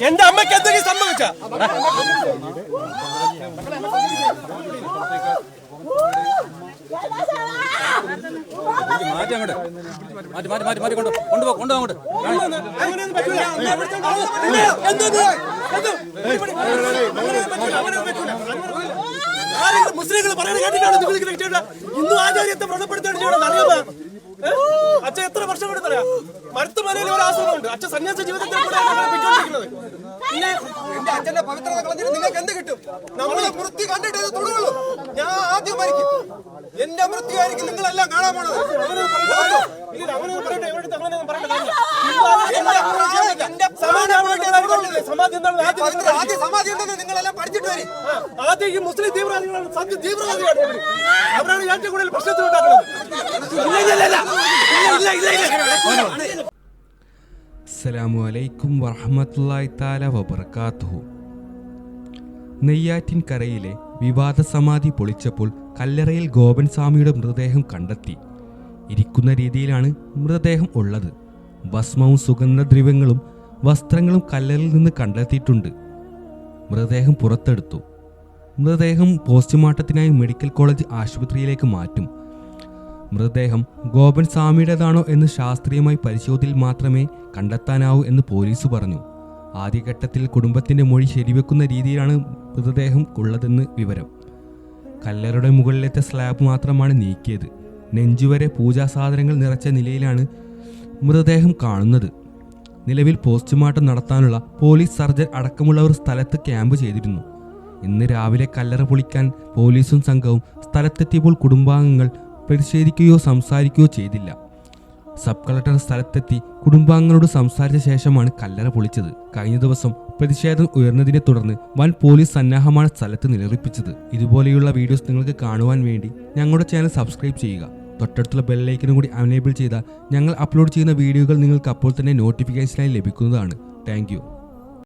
എന്റെ അമ്മയ്ക്ക് എന്തെങ്കിലും സംഭവിച്ച? മാറ്റി അങ്ങോട്ട്. മാറ്റി മാറ്റി മാറ്റി മാറ്റി കൊണ്ട് കൊണ്ടുപോ കൊണ്ടുപോ അങ്ങോട്ട്. മുസ്ലിങ്ങൾ പറയുന്നത് കേട്ടിട്ടാണ് നിങ്ങൾ ആചാര്യത്തെ വ്രണപ്പെടുത്തുകയാണ് ചെയ്യണം അറിയാമോ? അച്ഛൻ എത്ര വർഷം കൊണ്ട് പറയാം മരുത്തുമലയിൽ ഒരു ആശ്രമമുണ്ട് അച്ഛൻ സന്യാസ ജീവിതത്തിൽ എന്റെ അച്ഛന്റെ പവിത്രത കളഞ്ഞിട്ട് നിങ്ങൾക്ക് എന്ത് കിട്ടും? നമ്മളെ വൃത്തി കണ്ടിട്ട് ഇത് തൊടുകയുള്ളൂ ഞാൻ ആദ്യം മരിക്കും. എന്റെ മൃത്യു ആയിരിക്കും നിങ്ങളെല്ലാം കാണാൻ പോണത്. ആദ്യം സമാധി ഉണ്ടെന്ന് നിങ്ങളെല്ലാം പഠിച്ചിട്ട് വരും. ആദ്യം ഈ മുസ്ലിം തീവ്രവാദികളാണ് സത്യ തീവ്രവാദിയാണ് ഇവർ. അവരാണ് ഏറ്റവും കൂടുതൽ പ്രശ്നത്തിൽ ഉണ്ടാക്കുന്നത് ഇല്ല, ഇല്ല. ഇല്ല, ഇല്ല, ഇല്ല. അസ്സലാമു അലൈക്കും വറഹമത്തല്ലായി താല വബർക്കാത്തുഹു നെയ്യാറ്റിൻകരയിലെ വിവാദ സമാധി പൊളിച്ചപ്പോൾ കല്ലറയിൽ ഗോപൻ സ്വാമിയുടെ മൃതദേഹം കണ്ടെത്തി. ഇരിക്കുന്ന രീതിയിലാണ് മൃതദേഹം ഉള്ളത്. ഭസ്മവും സുഗന്ധദ്രവ്യങ്ങളും വസ്ത്രങ്ങളും കല്ലറിൽ നിന്ന് കണ്ടെത്തിയിട്ടുണ്ട്. മൃതദേഹം പുറത്തെടുത്തു. മൃതദേഹം പോസ്റ്റ്മോർട്ടത്തിനായി മെഡിക്കൽ കോളേജ് ആശുപത്രിയിലേക്ക് മാറ്റും. മൃതദേഹം ഗോപൻ സ്വാമിയുടേതാണോ എന്ന് ശാസ്ത്രീയമായി പരിശോധനയിൽ മാത്രമേ കണ്ടെത്താനാവൂ എന്ന് പോലീസ് പറഞ്ഞു. ആദ്യഘട്ടത്തിൽ കുടുംബത്തിന്റെ മൊഴി ശരിവെക്കുന്ന രീതിയിലാണ് മൃതദേഹം ഉള്ളതെന്ന് വിവരം. കല്ലറയുടെ മുകളിലത്തെ സ്ലാബ് മാത്രമാണ് നീക്കിയത്. നെഞ്ചുവരെ പൂജാ സാധനങ്ങൾ നിറച്ച നിലയിലാണ് മൃതദേഹം കാണുന്നത്. നിലവിൽ പോസ്റ്റ്മോർട്ടം നടത്താനുള്ള പോലീസ് സർജൻ അടക്കമുള്ളവർ സ്ഥലത്ത് ക്യാമ്പ് ചെയ്തിരുന്നു. ഇന്ന് രാവിലെ കല്ലറ പൊളിക്കാൻ പോലീസും സംഘവും സ്ഥലത്തെത്തിയപ്പോൾ കുടുംബാംഗങ്ങൾ പ്രതിഷേധിക്കുകയോ സംസാരിക്കുകയോ ചെയ്തില്ല. സബ് കളക്ടർ സ്ഥലത്തെത്തി കുടുംബാംഗങ്ങളോട് സംസാരിച്ച ശേഷമാണ് കല്ലറ പൊളിച്ചത്. കഴിഞ്ഞ ദിവസം പ്രതിഷേധം ഉയർന്നതിനെ തുടർന്ന് വൻ പോലീസ് സന്നാഹമാണ് സ്ഥലത്ത് നിലനിർപ്പിച്ചത് ഇതുപോലെയുള്ള വീഡിയോസ് നിങ്ങൾക്ക് കാണുവാൻ വേണ്ടി ഞങ്ങളുടെ ചാനൽ സബ്സ്ക്രൈബ് ചെയ്യുക. തൊട്ടടുത്തുള്ള ബെല്ലൈക്കനും കൂടി അനേബിൾ ചെയ്താൽ ഞങ്ങൾ അപ്ലോഡ് ചെയ്യുന്ന വീഡിയോകൾ നിങ്ങൾക്ക് അപ്പോൾ തന്നെ നോട്ടിഫിക്കേഷനായി ലഭിക്കുന്നതാണ്. താങ്ക്